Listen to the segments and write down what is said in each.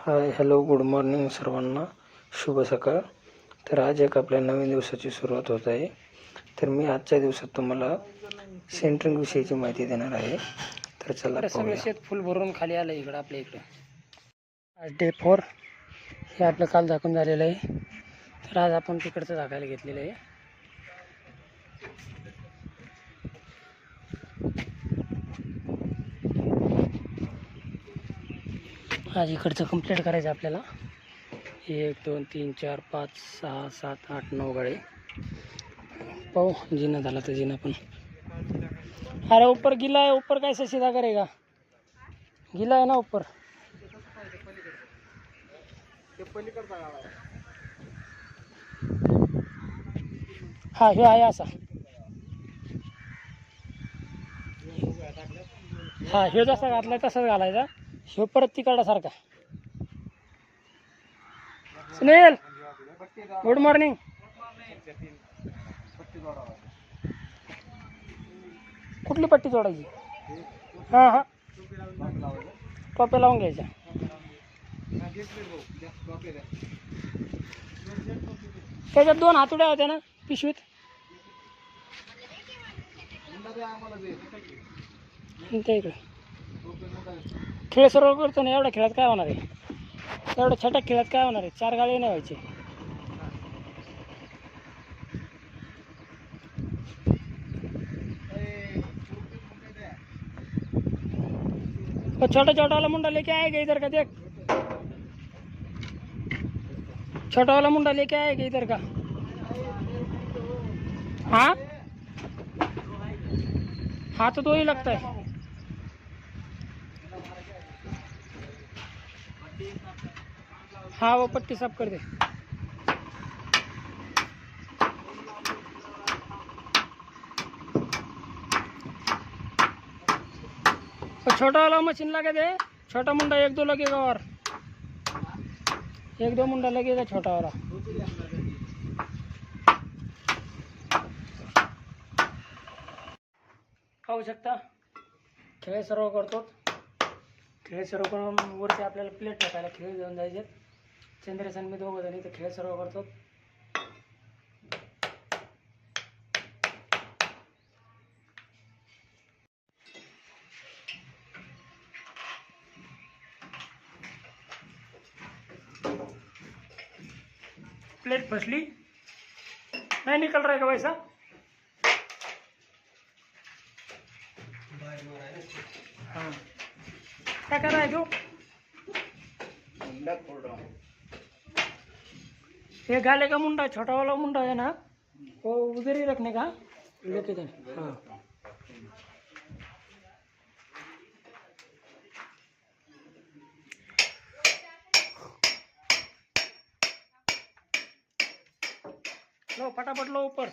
Hi hello good morning सर्वांना. शुभ सकाळ. तर आज एक आपल्या नवीन दिवसाची सुरुवात होत आहे. तर मी आजच्या दिवसात तुम्हाला सेंटरिंग विषयीची माहिती देणार आहे. तर चला सगळं शेत फुल भरून खाली आलं इकडं आपल्या इकडं. आज डे फोर हे आपलं काल दाखवून झालेलं आहे. तर आज आपण तिकडचं दाखायला घेतलेलं आहे. आज इकडचं कंप्लीट करायचं आपल्याला. एक दोन तीन चार पाच सहा सात आठ नऊ गाडे पाहू जिना झाला तर जिना पण. अरे ऊपर गिला आहे ऊपर कैसे सीधा करेगा गिला आहे ना ऊपर हा ह्यो आहे असा. हा ह्यो जसा घातलाय तसाच घालायचा. ह्यो परत तिकडा सारखा सुनील गुड मॉर्निंग कुठली पट्टी जोडायची? हां हां. टोप्या लावून घ्यायच्या. त्याच्यात दोन हातोड्या होत्या ना पिशवीत? त्या इकडे. खेळ सर्व करतो ना एवढ्या खेळात काय होणार आहे? एवढ्या छोट्या खेळात काय होणार आहे? चार गाडी नाही व्हायचे. छोटा छोटा वाला मुंडा लेके आएगा इधर का देख? छोटा वाला मुंडा लेके आएगा इधर का? हाँ? हाँ तो दो ही लगता है। हाँ वो पट्टी साफ कर दे. छोटा वाला मशीन लगा दे. छोटा मुंडा एक दो लगेगा और. एक दो मुंडा लगेगा छोटा वाला. पाहू शकता? खेळ सर्व करतो खेळ सर्व करून वरती आपल्याला प्लेट टाकायला खेळ घेऊन जायचे चंद्रेश आणि मी दोघं जण इथे खेळ सर्व करतो. प्लेट फसली. नहीं निकल रहा है वैसा हाँ क्या कर रहा है. तू? ये गाले का मुंडा छोटा वाला मुंडा है ना वो उधर ही रखने का लेके जाने हाँ लो फटाफट लो ऊपर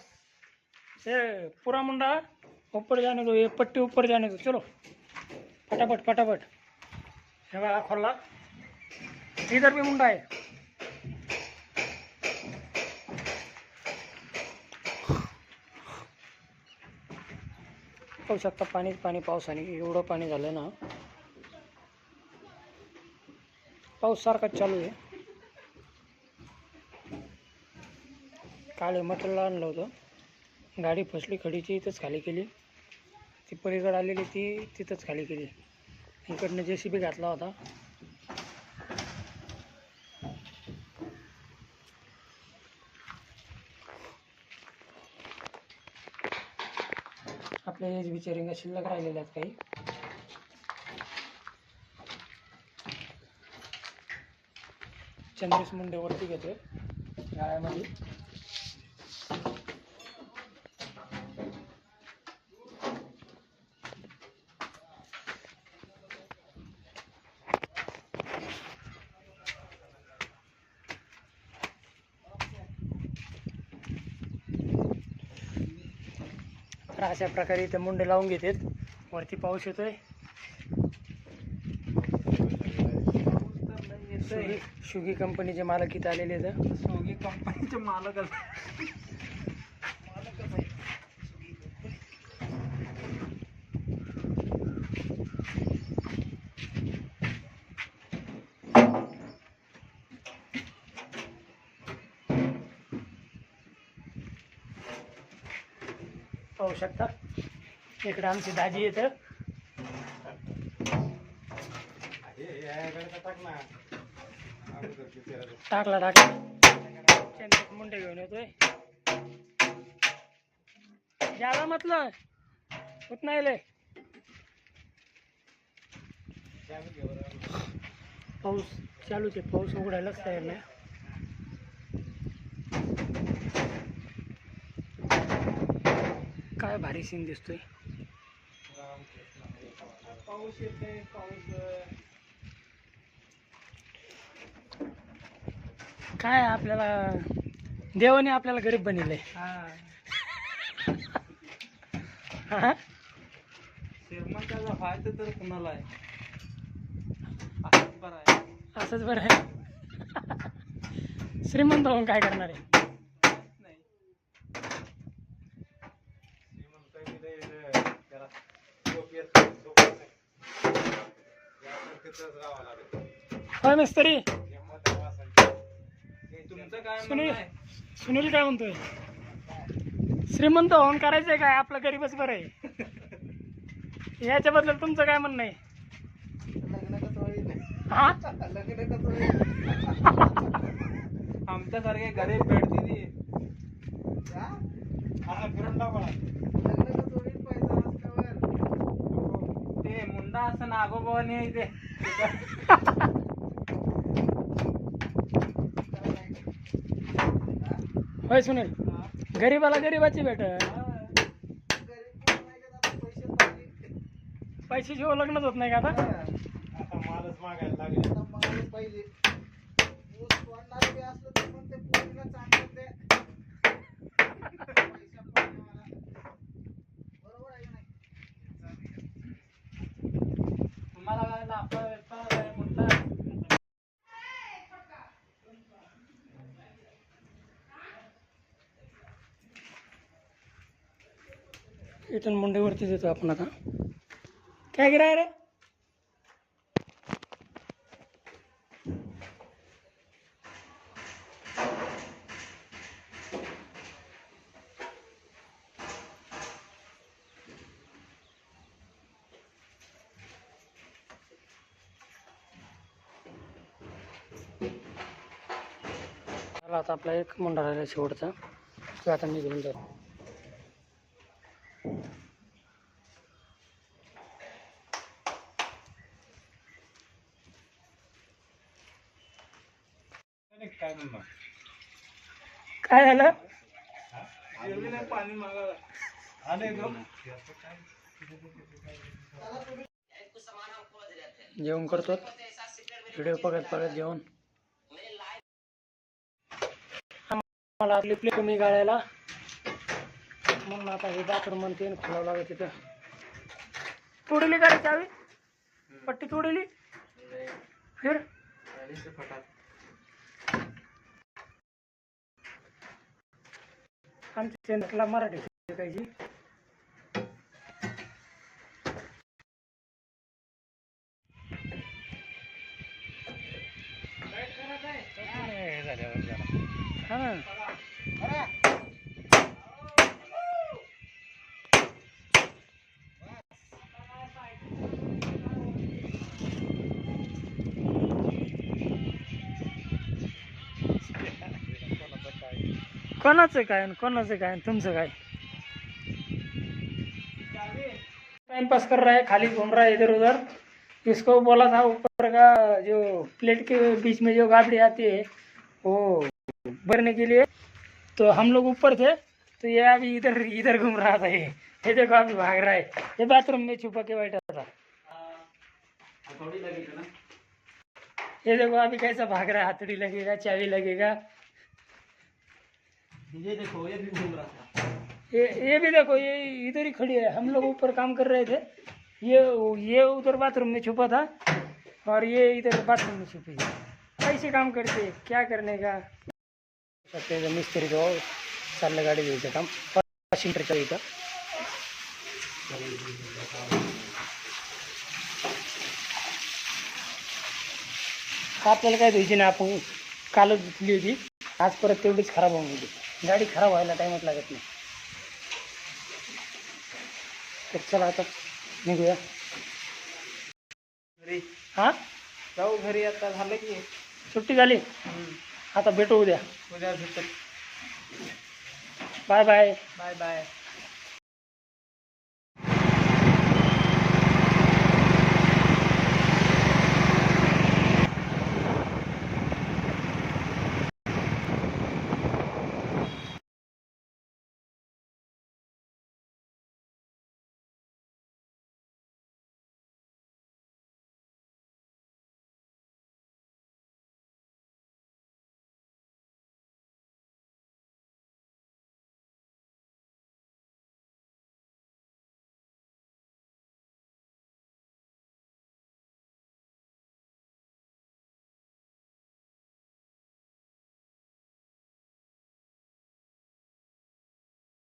ये पूरा मुंडा ऊपर जाने दो ये पट्टी ऊपर जाने दो चलो फटाफट फटाफट हे बघा खोलला इधर भी मुंडा आहे पाहू शकता. पाणी पाणी पावसाने. एवढं पाणी झालं ना. पाऊस सारखाच चालू आहे. काळे मटेरियल आणलं होतं. गाडी फसली खडीची इथंच खाली केली. ती पलीकडे आलेली ती तिथंच खाली केली. इकडनं जे सी बी घातला होता. आपल्या एज शिल्लक राहिलेल्या आहेत काही. चंद्रेश मुंडे वरती घेतोय. गाळ्यामध्ये. अशा प्रकारे इथे मुंडे लावून घेतात. वरती पाऊस येतोय. शुगी शुगी कंपनीचे मालक इथे आलेले आहेत. सोगी कंपनीचे मालक शकता इकडं आमची दाजी येतं. टाकला टाकला. मुंडे घेऊन येतोय. ज्याला म्हटलं. होत नाही लय. पाऊस चालूच आहे. पाऊस उघडायलाच तयार नाही. काय भारी सीन दिसतोय. पाऊस येते पाऊस. काय आपल्याला देवाने आपल्याला गरीब बनवलंय? श्रीमंताचा फायदा तर कुणाला आहे? असंच बरं आहे. असंच बरं आहे. श्रीमंत होऊन काय करणार आहे नाही होय मिस्त्री तुमचं काय सुनील सुनील काय म्हणतोय? श्रीमंत होऊन करायचंय काय? आपलं गरीबच बरं आहे. याच्याबद्दल तुमचं काय म्हणणं आहे? हा? आमच्यासारखे गरीब भेटते ते मुंडा असं नागोबावाने आहे ते. होय सुनील गरीबाला गरीबाची भेट. पैशाशिवाय लग्नच होत नाही का आता? तुम्हाला काय लापा वेपा काय मुंडा इथून मुंडेवरती देतो आपण आता. काय गिराय रे? चला आता आपला एक मुंडा राहिला शेवटचा. तो आता निघून जातो. काय झालं? जेवण करतो व्हिडिओ बघत बघत जेवण. मला आपली प्ले कमी गाळायला म्हणून आता हे बाथरूम म्हणते खोलावं लागत तिथं. तोडली गाडी चावी? पट्टी तोडली? फिर. आमच्या चॅनलला मराठी शिकायची हा. कोणाचं काय आणि कोणाचं काय आणि तुमचं काय? टाइमपास कर रहा है खाली घूम रहा है इधर उधर। इसको बोला था ऊपर का जो प्लेट के बीच में जो गाबड़ी आती है वो भरने के लिए। तो हम लोग ऊपर थे तो ये अभी इधर इधर घूम रहा था ये। ये देखो अभी भाग रहा है। ये बाथरूम में छुपा के बैठा था। ये देखो अभी कैसा भाग रहा है हथौड़ी लगेगा चाबी लगेगा। ये देखो ये भी घूम रहा था। ये ये भी देखो ये इधर ही खड़ी है। हम लोग ऊपर काम कर रहे थे। ये ये उधर बाथरूम में छुपा था और ये इधर बाथरूम में छुपी है। ऐसे काम करते क्या करने का? सत्य मिस्त्री तो चाललं गाडी घ्यायचं काम। पाच सीटरच्या इथं आपल्याला काय द्यायची नाही आपण कालच धुतली होती आज परत तेवढीच खराब होऊन गेली. गाडी खराब व्हायला टाईमच लागत नाही. तर चला आता निघूया. घरी? हाँ? जाऊ घरी आता झालं की. सुट्टी झाली? हम्म. आता भेटू उद्या. उद्या बाय बाय. Bye bye.